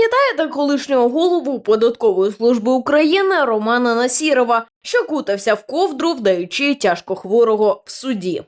Пам'ятаєте колишнього голову податкової служби України Романа Насірова, що кутався в ковдру, вдаючи тяжкохворого в суді?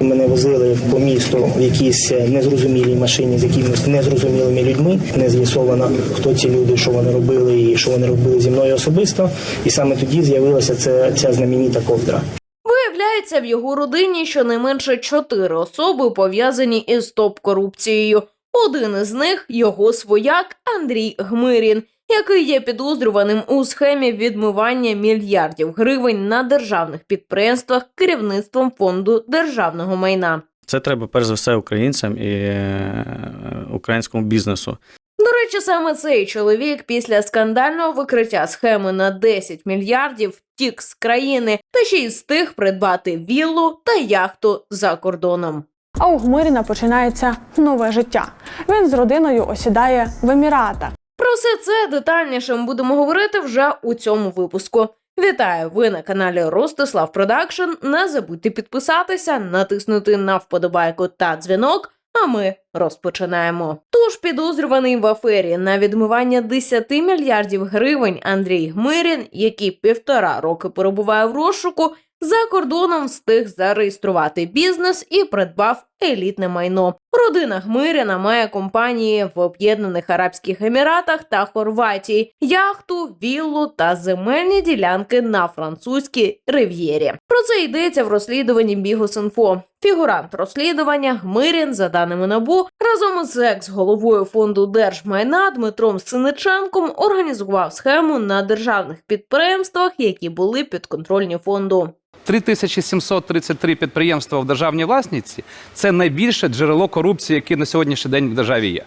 Мене возили по місту в якійсь незрозумілій машині з якимись незрозумілими людьми. Не з'ясовано, хто ці люди, що вони робили і що вони робили зі мною особисто. І саме тоді з'явилася ця, ця знаменита ковдра. Виявляється, в його родині щонайменше чотири особи пов'язані із топ-корупцією. Один із них його свояк Андрій Гмирін, який є підозрюваним у схемі відмивання мільярдів гривень на державних підприємствах керівництвом фонду державного майна. Це треба перш за все українцям і е, українському бізнесу. До речі, саме цей чоловік після скандального викриття схеми на 10 мільярдів втік з країни та ще й встиг придбати віллу та яхту за кордоном. А у Гмиріна починається нове життя. Він з родиною осідає в Еміратах. Про все це детальніше ми будемо говорити вже у цьому випуску. Вітаю! Ви на каналі Ростислав Продакшн. Не забудьте підписатися, натиснути на вподобайку та дзвінок. А ми розпочинаємо. Тож підозрюваний в афері на відмивання 10 мільярдів гривень Андрій Гмирін, який півтора роки перебуває в розшуку, за кордоном встиг зареєструвати бізнес і придбав елітне майно. Родина Гмиряна має компанії в Об'єднаних Арабських Еміратах та Хорватії, яхту, віллу та земельні ділянки на французькій рив'єрі. Про це йдеться в розслідуванні Бігус.Інфо. Фігурант розслідування Гмирін, за даними набу, разом із екс-головою фонду держмайна Дмитром Синиченком організував схему на державних підприємствах, які були підконтрольні фонду. 3733 підприємства в державній власності це найбільше джерело корупції, яке на сьогоднішній день в державі є.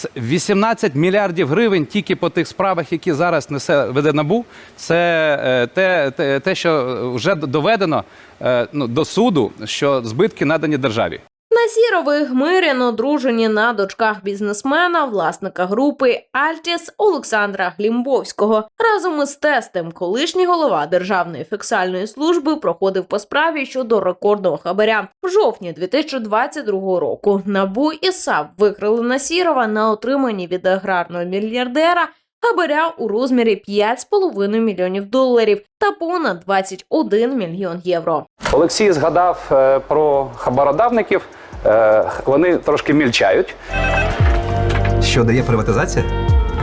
Це 18 мільярдів гривень тільки по тих справах, які зараз несе веде набу. Це е, те, те, те що вже доведено е, ну, до суду, що збитки надані державі. Насірови Гмирін одружені на дочках бізнесмена, власника групи Альтіс Олександра Глімбовського. Разом із тестем колишній голова Державної фіксальної служби проходив по справі щодо рекордного хабаря. В жовтні 2022 року НАБУ і САП викрили Насірова на отриманні від аграрного мільярдера хабаря у розмірі 5,5 мільйонів доларів та понад 21 мільйон євро. Олексій згадав е, про хабародавників. Е, вони трошки мільчають. Що дає приватизація?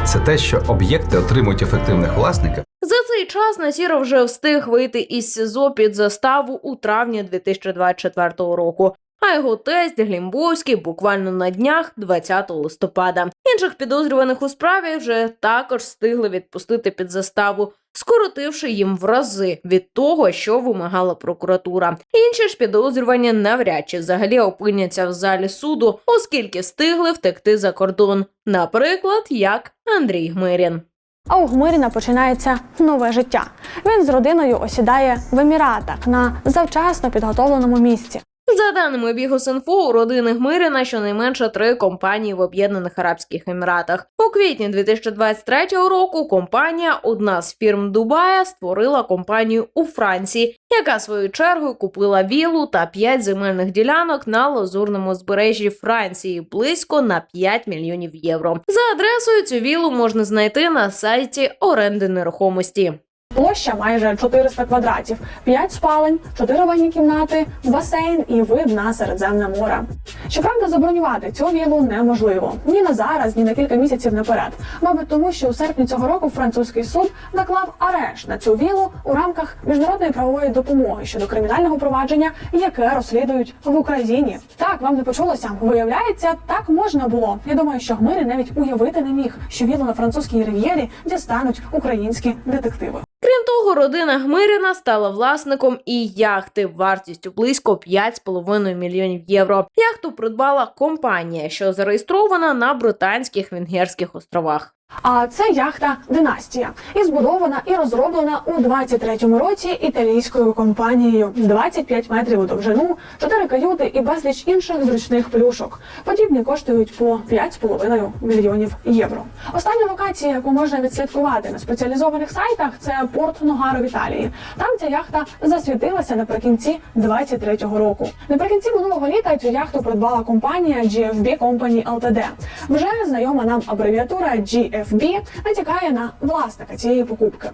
Це те, що об'єкти отримують ефективних власників. За цей час Насіров вже встиг вийти із СІЗО під заставу у травні 2024 року. А його тесть Глімбовський буквально на днях 20 листопада. Інших підозрюваних у справі вже також встигли відпустити під заставу, скоротивши їм в рази від того, що вимагала прокуратура. Інші ж підозрювані навряд чи взагалі опиняться в залі суду, оскільки встигли втекти за кордон. Наприклад, як Андрій Гмирін. А у Гмиріна починається нове життя. Він з родиною осідає в Еміратах на завчасно підготовленому місці. За даними Бігус.Інфо, у родини Гмирина щонайменше три компанії в Об'єднаних Арабських Еміратах. У квітні 2023 року компанія, одна з фірм Дубая, створила компанію у Франції, яка свою чергою купила віллу та п'ять земельних ділянок на лазурному збережжі Франції близько на 5 мільйонів євро. За адресою цю віллу можна знайти на сайті оренди нерухомості. Площа майже 400 квадратів, 5 спалень, 4 ванні кімнати, басейн і вид на Середземне море. Щоправда, забронювати цю віллу неможливо ні на зараз, ні на кілька місяців наперед. Мабуть, тому що у серпні цього року французький суд наклав арешт на цю віллу у рамках міжнародної правової допомоги щодо кримінального провадження, яке розслідують в Україні. Так вам не почулося. Виявляється, так можна було. Я думаю, що Гмирі навіть уявити не міг, що віллу на французькій рив'єрі дістануть українські детективи. Крім того, родина Гмиріна стала власником і яхти вартістю близько 5,5 мільйонів євро. Яхту придбала компанія, що зареєстрована на Британських Венгерських островах. А це яхта Династія і збудована і розроблена у 23-му році італійською компанією 25 метрів у довжину, 4 каюти і безліч інших зручних плюшок. Подібні коштують по 5,5 мільйонів євро. Остання локація, яку можна відслідкувати на спеціалізованих сайтах, це порт Ногаро в Італії. Там ця яхта засвітилася наприкінці 23-го року. Наприкінці минулого літа цю яхту придбала компанія GFB Company Ltd. Вже знайома нам абревіатура GFB FB натякає на власника цієї покупки.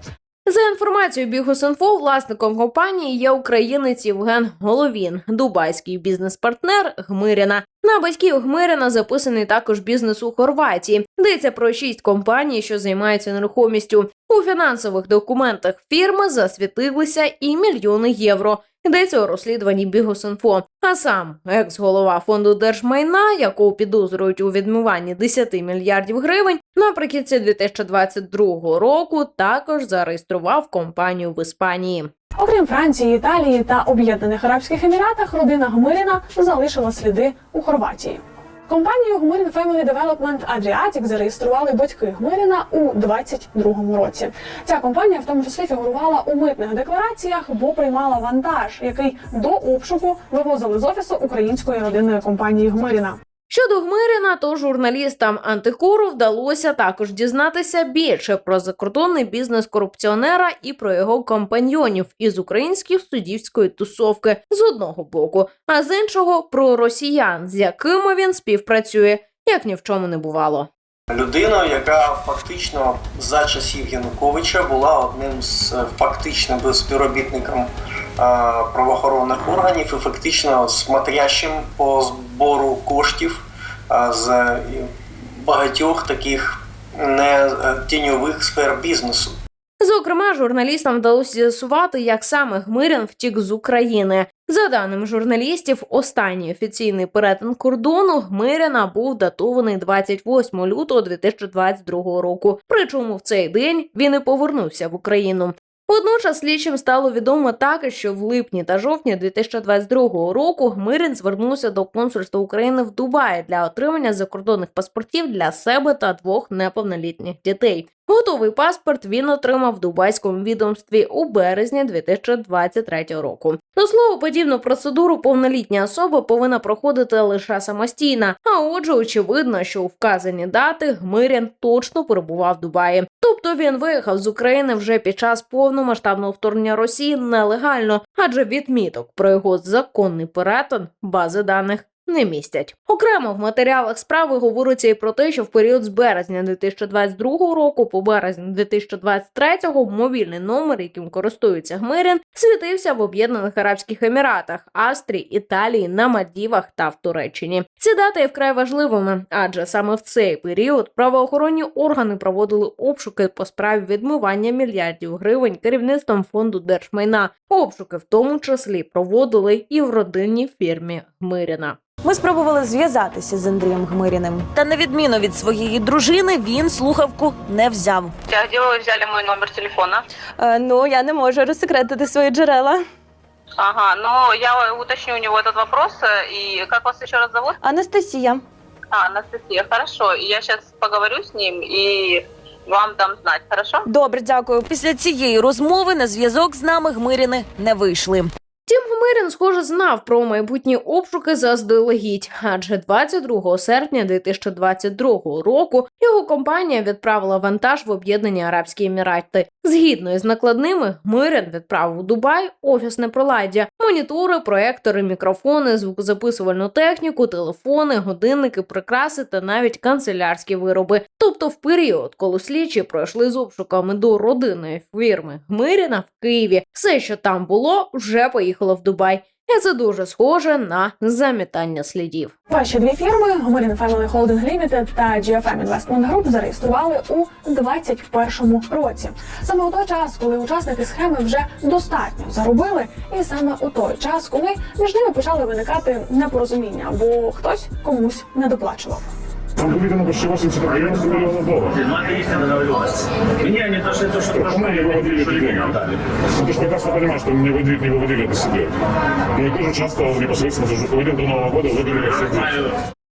За інформацією Бігус.Інфо, власником компанії є українець Євген Головін, дубайський бізнес-партнер Гмиряна. На батьків Гмиряна записаний також бізнес у Хорватії. Йдеться про шість компаній, що займаються нерухомістю. У фінансових документах фірми засвітилися і мільйони євро. Йдеться у розслідуванні Бігосинфо. А сам екс-голова фонду держмайна, якого підозрюють у відмиванні 10 мільярдів гривень, наприкінці 2022 року також зареєстрував компанію в Іспанії. Окрім Франції, Італії та Об'єднаних Арабських Еміратах, родина Гмиріна залишила сліди у Хорватії. Компанію Гмирин Family Development Adriatic зареєстрували батьки Гмиріна у 2022 році. Ця компанія в тому числі фігурувала у митних деклараціях, бо приймала вантаж, який до обшуку вивозили з офісу української родинної компанії Гмиріна. Щодо Гмирина, то журналістам антикору вдалося також дізнатися більше про закордонний бізнес корупціонера і про його компаньйонів із українських суддівської тусовки з одного боку, а з іншого про росіян, з якими він співпрацює, як ні в чому не бувало. Людина, яка фактично за часів Януковича була одним з е, фактичним співробітником е, правоохоронних органів і фактично смотрящим по збору коштів е, з багатьох таких не тіньових сфер бізнесу. Зокрема, журналістам вдалося з'ясувати, як саме Гмирян втік з України. За даними журналістів, останній офіційний перетин кордону Гмиряна був датований 28 лютого 2022 року. Причому в цей день він і повернувся в Україну. Водночас слідчим стало відомо також, що в липні та жовтні 2022 року Гмирін звернувся до консульства України в Дубаї для отримання закордонних паспортів для себе та двох неповнолітніх дітей. Готовий паспорт він отримав в дубайському відомстві у березні 2023 року. До слова, подібну процедуру повнолітня особа повинна проходити лише самостійно. А отже, очевидно, що у вказані дати Гмирян точно перебував в Дубаї. Тобто він виїхав з України вже під час повномасштабного вторгнення Росії нелегально, адже відміток про його законний перетин бази даних не містять. Окремо в матеріалах справи говориться і про те, що в період з березня 2022 року по березень 2023 мобільний номер, яким користується Гмирін, світився в Об'єднаних Арабських Еміратах, Австрії, Італії, на Мальдівах та в Туреччині. Ці дати є вкрай важливими, адже саме в цей період правоохоронні органи проводили обшуки по справі відмивання мільярдів гривень керівництвом фонду держмайна. Обшуки в тому числі проводили і в родинній фірмі Гмиріна. Ми спробували зв'язатися з Андрієм Гмиріним. Та на відміну від своєї дружини, він слухавку не взяв. А где взяли мой номер телефона? Е, ну я не можу розсекретити свої джерела. Ага, ну я уточню у него этот вопрос. э, И как вас еще раз зовут? Анастасія. А, Анастасия, хорошо. Я сейчас поговорю с ним и вам дам знать, хорошо? Добре, дякую. Після цієї розмови на зв'язок з нами Гмиріни не вийшли. Втім, Гмирін, схоже, знав про майбутні обшуки заздалегідь, адже 22 серпня 2022 року його компанія відправила вантаж в Об'єднані Арабські Емірати. Згідно із накладними, Гмирін відправив у Дубай офісне приладдя, монітори, проектори, мікрофони, звукозаписувальну техніку, телефони, годинники, прикраси та навіть канцелярські вироби. Тобто, в період, коли слідчі пройшли з обшуками до родинної фірми Гмиріна в Києві, все, що там було, вже поїхало в Дубай. І це дуже схоже на замітання слідів. Перші дві фірми Гмирін Family Holding Limited та GFM Investment Group зареєстрували у 2021 році. Саме у той час, коли учасники схеми вже достатньо заробили, і саме у той час, коли між ними почали виникати непорозуміння, бо хтось комусь не доплачував. Там выведено почти 80 90 миллионов долларов. Мне они дошли то, что Кому не выводили эти деньги? Ну, ты же прекрасно понимаешь, что не выводили, не выводили это себе. Я тоже участвовал непосредственно, за один до Нового года выдали всех денег.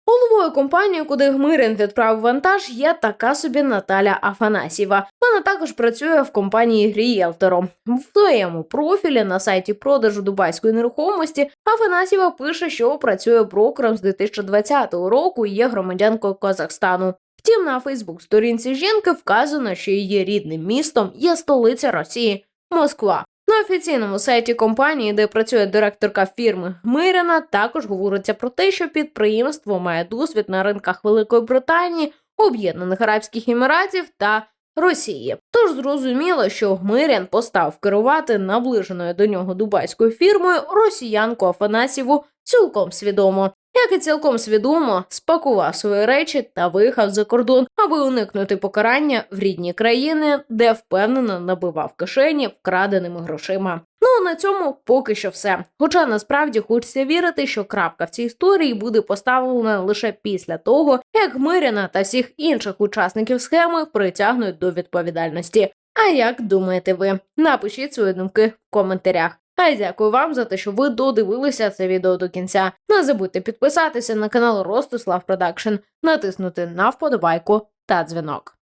Головою компанії, куди Гмирин відправив вантаж, є така собі Наталя Афанасьєва. Вона також працює в компанії ріелтором. В своєму профілі на сайті продажу дубайської нерухомості Афанасьєва пише, що працює брокером з 2020 року і є громадянкою Казахстану. Втім, на Фейсбук-сторінці жінки вказано, що її рідним містом є столиця Росії Москва. На офіційному сайті компанії, де працює директорка фірми Мирина, також говориться про те, що підприємство має досвід на ринках Великої Британії, Об'єднаних Арабських Еміратів та Росії. Тож зрозуміло, що Гмирян постав керувати наближеною до нього дубайською фірмою росіянку Афанасіву цілком свідомо. Як і цілком свідомо спакував свої речі та виїхав за кордон, аби уникнути покарання в рідні країни, де впевнено набивав кишені вкраденими грошима. Ну на цьому поки що все. Хоча насправді хочеться вірити, що крапка в цій історії буде поставлена лише після того, як Миряна та всіх інших учасників схеми притягнуть до відповідальності. А як думаєте ви? Напишіть свої думки в коментарях. А дякую вам за те, що ви додивилися це відео до кінця. Не забудьте підписатися на канал Ростислав Продакшн, натиснути на вподобайку та дзвінок.